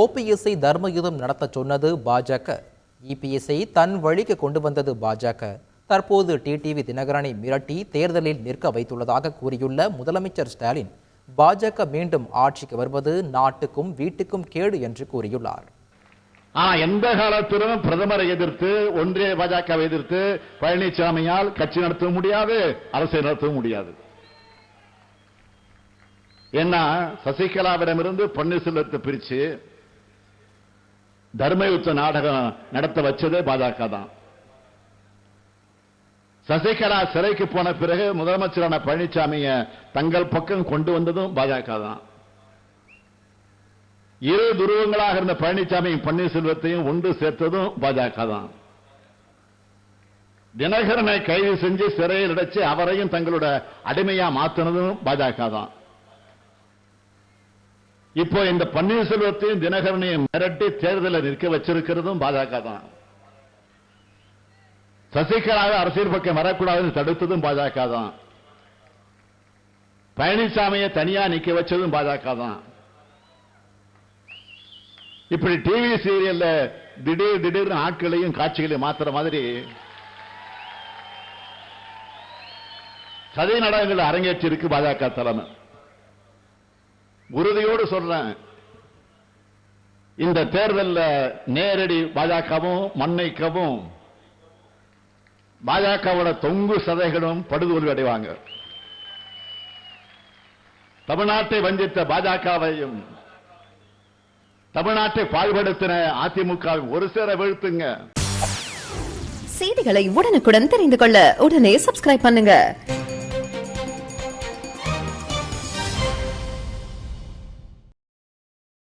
ஓபிஎஸ்ஐ தர்மயுதம் நடத்தச் சொன்னது பாஜக. இபிஎஸ்ஐ தன் வழிக்கு கொண்டு வந்தது பாஜக. தற்போது டிடிவி தினகரனை மிரட்டி தேர்தலில் நிற்க வைத்துள்ளதாக கூறியுள்ள முதலமைச்சர் ஸ்டாலின் பாஜக மீண்டும் ஆட்சிக்கு வருவது நாட்டுக்கும் வீட்டுக்கும் கேடு என்று கூறியுள்ளார். ஆனா எந்த காலத்திலும் பிரதமரை எதிர்த்து ஒன்றிய பாஜகவை எதிர்த்து பழனிசாமியால் கட்சி நடத்த முடியாது அரசை நடத்த முடியாது. ஏன்னா சசிகலாவிடமிருந்து பன்னீர்செல்வத்தை பிரிச்சு தர்மயுத்த நாடகம் நடத்த வச்சதே பாஜக தான். சசிகலா சிறைக்கு போன பிறகு முதலமைச்சரான பழனிசாமிய தங்கள் பக்கம் கொண்டு வந்ததும் பாஜக தான். இரு துருவங்களாக இருந்த பழனிசாமியும் பன்னீர்செல்வத்தையும் ஒன்று சேர்த்ததும் பாஜக தான். தினகரனை கைது செஞ்சு சிறையில் அடைச்சு அவரையும் தங்களோட அடிமையா மாத்தினதும் பாஜக தான். இப்போ இந்த பன்னீர்செல்வத்தையும் தினகரனையும் மிரட்டி தேர்தலில் நிற்க வச்சிருக்கிறதும் பாஜக தான். சசிகலாவை அரசியல் பக்கம் வரக்கூடாதுன்னு தடுத்ததும் பாஜக தான். பழனிசாமியை தனியா நிக்க வச்சதும் பாஜக தான். இப்படி டிவி சீரியல்ல திடீர் திடீர்னு ஆட்களையும் காட்சிகளையும் மாத்துற மாதிரி சதி நாடகங்கள் அரங்கேற்றிருக்கு பாஜக தலைமை. உறுதியோடு சொல்றேன். இந்த தேர்தலில் நேரடி பாஜகவும் மண்ணைக்கவும் பாஜகவோட தொங்கு சதைகளும் படுதோல்வி அடைவாங்க. தமிழ்நாட்டை வஞ்சித்த பாஜகவையும் தமிழ்நாட்டை பாழ்படுத்தின அதிமுக ஒரு சேர வீழ்த்துங்க. செய்திகளை உடனுக்குடன் தெரிந்து கொள்ள உடனே சப்ஸ்கிரைப் பண்ணுங்க.